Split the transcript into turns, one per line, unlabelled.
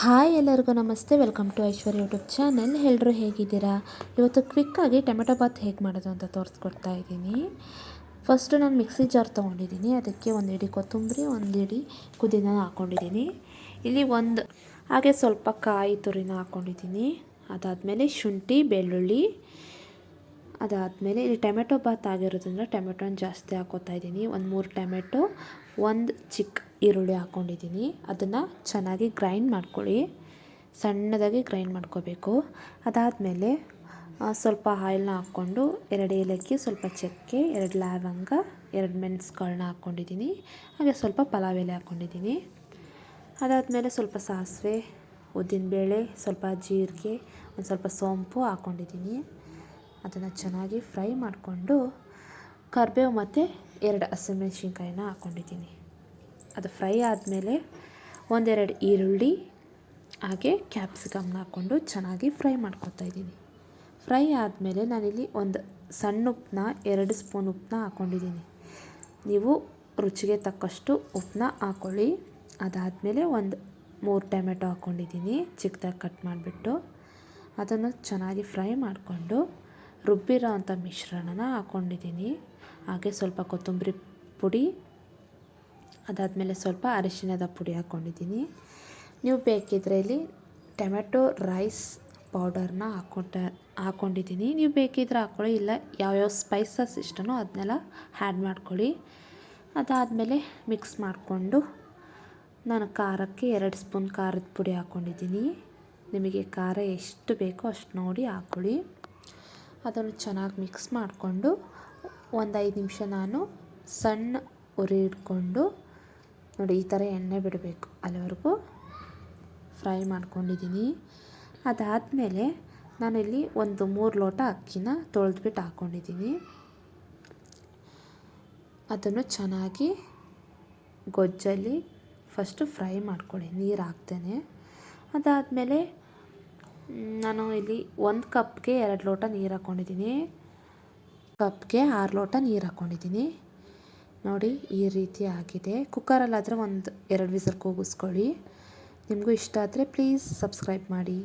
Hi ಎಲ್ಲರಿಗೂ ನಮಸ್ತೆ, welcome to Aishwarya YouTube channel. ಎಲ್ಲರೂ ಹೇಗಿದ್ದೀರಾ? ಇವತ್ತು ಕ್ವಿಕ್ಕಾಗಿ ಟೊಮೆಟೊ ಬಾತ್ ಹೇಗೆ ಮಾಡೋದು ಅಂತ ತೋರಿಸ್ಕೊಡ್ತಾ ಇದ್ದೀನಿ. ಫಸ್ಟು ನಾನು ಮಿಕ್ಸಿ ಜಾರ್ ತೊಗೊಂಡಿದ್ದೀನಿ. ಅದಕ್ಕೆ ಒಂದು ಇಡಿ ಕೊತ್ತಂಬರಿ, ಒಂದು ಇಡಿ ಕುದಿನ ಹಾಕ್ಕೊಂಡಿದ್ದೀನಿ ಇಲ್ಲಿ ಒಂದು, ಹಾಗೆ ಸ್ವಲ್ಪ ಕಾಯಿ ತುರಿನ ಹಾಕ್ಕೊಂಡಿದ್ದೀನಿ ಅದಾದಮೇಲೆ ಶುಂಠಿ, ಬೆಳ್ಳುಳ್ಳಿ ಅದಾದಮೇಲೆ ಇಲ್ಲಿ ಟೊಮೆಟೊ ಬಾತ್ ಆಗಿರೋದ್ರಿಂದ ಟೊಮೆಟೊನ ಜಾಸ್ತಿ ಹಾಕೋತಾ ಇದ್ದೀನಿ. ಒಂದು ಮೂರು ಟೊಮೆಟೊ, ಒಂದು ಚಿಕ್ಕ ಈರುಳ್ಳಿ ಹಾಕ್ಕೊಂಡಿದ್ದೀನಿ ಅದನ್ನು ಚೆನ್ನಾಗಿ ಗ್ರೈಂಡ್ ಮಾಡ್ಕೊಳ್ಳಿ. ಸಣ್ಣದಾಗಿ ಗ್ರೈಂಡ್ ಮಾಡ್ಕೋಬೇಕು. ಅದಾದಮೇಲೆ ಸ್ವಲ್ಪ ಆಯಿಲ್ನ ಹಾಕ್ಕೊಂಡು ಎರಡು ಏಲಕ್ಕಿ, ಸ್ವಲ್ಪ ಚಕ್ಕೆ, ಎರಡು ಲವಂಗ, ಎರಡು ಮೆಣಸುಗಳನ್ನ ಹಾಕ್ಕೊಂಡಿದ್ದೀನಿ ಹಾಗೆ ಸ್ವಲ್ಪ ಪಲಾವ್ ಎಲೆ ಹಾಕ್ಕೊಂಡಿದ್ದೀನಿ ಅದಾದಮೇಲೆ ಸ್ವಲ್ಪ ಸಾಸಿವೆ, ಉದ್ದಿನಬೇಳೆ, ಸ್ವಲ್ಪ ಜೀರಿಗೆ, ಒಂದು ಸ್ವಲ್ಪ ಸೋಂಪು ಹಾಕ್ಕೊಂಡಿದ್ದೀನಿ ಅದನ್ನು ಚೆನ್ನಾಗಿ ಫ್ರೈ ಮಾಡಿಕೊಂಡು ಕರಿಬೇವು ಮತ್ತು ಎರಡು ಹಸಿಮೆಣ್ಸಿನ್ಕಾಯಿನ ಹಾಕ್ಕೊಂಡಿದ್ದೀನಿ ಅದು ಫ್ರೈ ಆದಮೇಲೆ ಒಂದೆರಡು ಈರುಳ್ಳಿ, ಹಾಗೆ ಕ್ಯಾಪ್ಸಿಕಮ್ನ ಹಾಕ್ಕೊಂಡು ಚೆನ್ನಾಗಿ ಫ್ರೈ ಮಾಡ್ಕೊತಾ ಇದ್ದೀನಿ. ಫ್ರೈ ಆದಮೇಲೆ ನಾನಿಲ್ಲಿ ಒಂದು ಸಣ್ಣ ಉಪ್ಪನ್ನ ಎರಡು ಸ್ಪೂನ್ ಉಪ್ಪನ್ನ ಹಾಕ್ಕೊಂಡಿದ್ದೀನಿ ನೀವು ರುಚಿಗೆ ತಕ್ಕಷ್ಟು ಉಪ್ಪನ್ನ ಹಾಕ್ಕೊಳ್ಳಿ ಅದಾದಮೇಲೆ ಒಂದು ಮೂರು ಟೊಮೆಟೊ ಹಾಕ್ಕೊಂಡಿದ್ದೀನಿ ಚಿಕ್ಕದಾಗಿ ಕಟ್ ಮಾಡಿಬಿಟ್ಟು. ಅದನ್ನು ಚೆನ್ನಾಗಿ ಫ್ರೈ ಮಾಡಿಕೊಂಡು ರುಬ್ಬಿರೋ ಅಂಥ ಮಿಶ್ರಣನ ಹಾಕ್ಕೊಂಡಿದ್ದೀನಿ. ಹಾಗೆ ಸ್ವಲ್ಪ ಕೊತ್ತಂಬರಿ ಪುಡಿ, ಅದಾದಮೇಲೆ ಸ್ವಲ್ಪ ಅರಿಶಿಣದ ಪುಡಿ ಹಾಕ್ಕೊಂಡಿದ್ದೀನಿ. ನೀವು ಬೇಕಿದ್ರೆ ಇಲ್ಲಿ ಟೊಮೆಟೊ ರೈಸ್ ಪೌಡರ್ನ ಹಾಕ್ಕೊಂಡ ಹಾಕ್ಕೊಂಡಿದ್ದೀನಿ. ನೀವು ಬೇಕಿದ್ರೆ ಹಾಕ್ಕೊಳ್ಳಿ, ಇಲ್ಲ ಯಾವ್ಯಾವ ಸ್ಪೈಸಸ್ ಇಷ್ಟನೋ ಅದನ್ನೆಲ್ಲ ಆ್ಯಡ್ ಮಾಡ್ಕೊಳ್ಳಿ. ಅದಾದಮೇಲೆ ಮಿಕ್ಸ್ ಮಾಡಿಕೊಂಡು ನಾನು ಖಾರಕ್ಕೆ ಎರಡು ಸ್ಪೂನ್ ಖಾರದ ಪುಡಿ ಹಾಕ್ಕೊಂಡಿದ್ದೀನಿ. ನಿಮಗೆ ಖಾರ ಎಷ್ಟು ಬೇಕೋ ಅಷ್ಟು ನೋಡಿ ಹಾಕ್ಕೊಳ್ಳಿ. ಅದನ್ನು ಚೆನ್ನಾಗಿ ಮಿಕ್ಸ್ ಮಾಡಿಕೊಂಡು ಒಂದು ಐದು ನಿಮಿಷ ನಾನು ಸಣ್ಣ ಉರಿ ಇಟ್ಕೊಂಡು ನೋಡಿ ಈ ಥರ ಎಣ್ಣೆ ಬಿಡಬೇಕು ಅಲ್ಲಿವರೆಗೂ. ಫ್ರೈ ಮಾಡ್ಕೊಂಡಿದ್ದೀನಿ. ಅದಾದಮೇಲೆ ನಾನಿಲ್ಲಿ ಒಂದು ಮೂರು ಲೋಟ ಅಕ್ಕಿನ ತೊಳೆದ್ಬಿಟ್ಟು ಹಾಕ್ಕೊಂಡಿದ್ದೀನಿ ಅದನ್ನು ಚೆನ್ನಾಗಿ ಗೊಜ್ಜಲ್ಲಿ ಫಸ್ಟು ಫ್ರೈ ಮಾಡ್ಕೊಳ್ಳಿ, ನೀರು ಹಾಕ್ತೇನೆ ಅದಾದಮೇಲೆ ನಾನು ಇಲ್ಲಿ ಒಂದು ಕಪ್ಗೆ ಎರಡು ಲೋಟ ನೀರು ಹಾಕ್ಕೊಂಡಿದ್ದೀನಿ ಕಪ್ಗೆ ಆರು ಲೋಟ ನೀರು ಹಾಕ್ಕೊಂಡಿದ್ದೀನಿ ನೋಡಿ, ಈ ರೀತಿ ಆಗಿದೆ. ಕುಕ್ಕರಲ್ಲಾದರೆ ಒಂದು ಎರಡು ವಿಸಲ್ ಕೂಗಿಸ್ಕೊಳ್ಳಿ. ನಿಮಗೂ ಇಷ್ಟ ಆದರೆ ಪ್ಲೀಸ್ ಸಬ್ಸ್ಕ್ರೈಬ್ ಮಾಡಿ.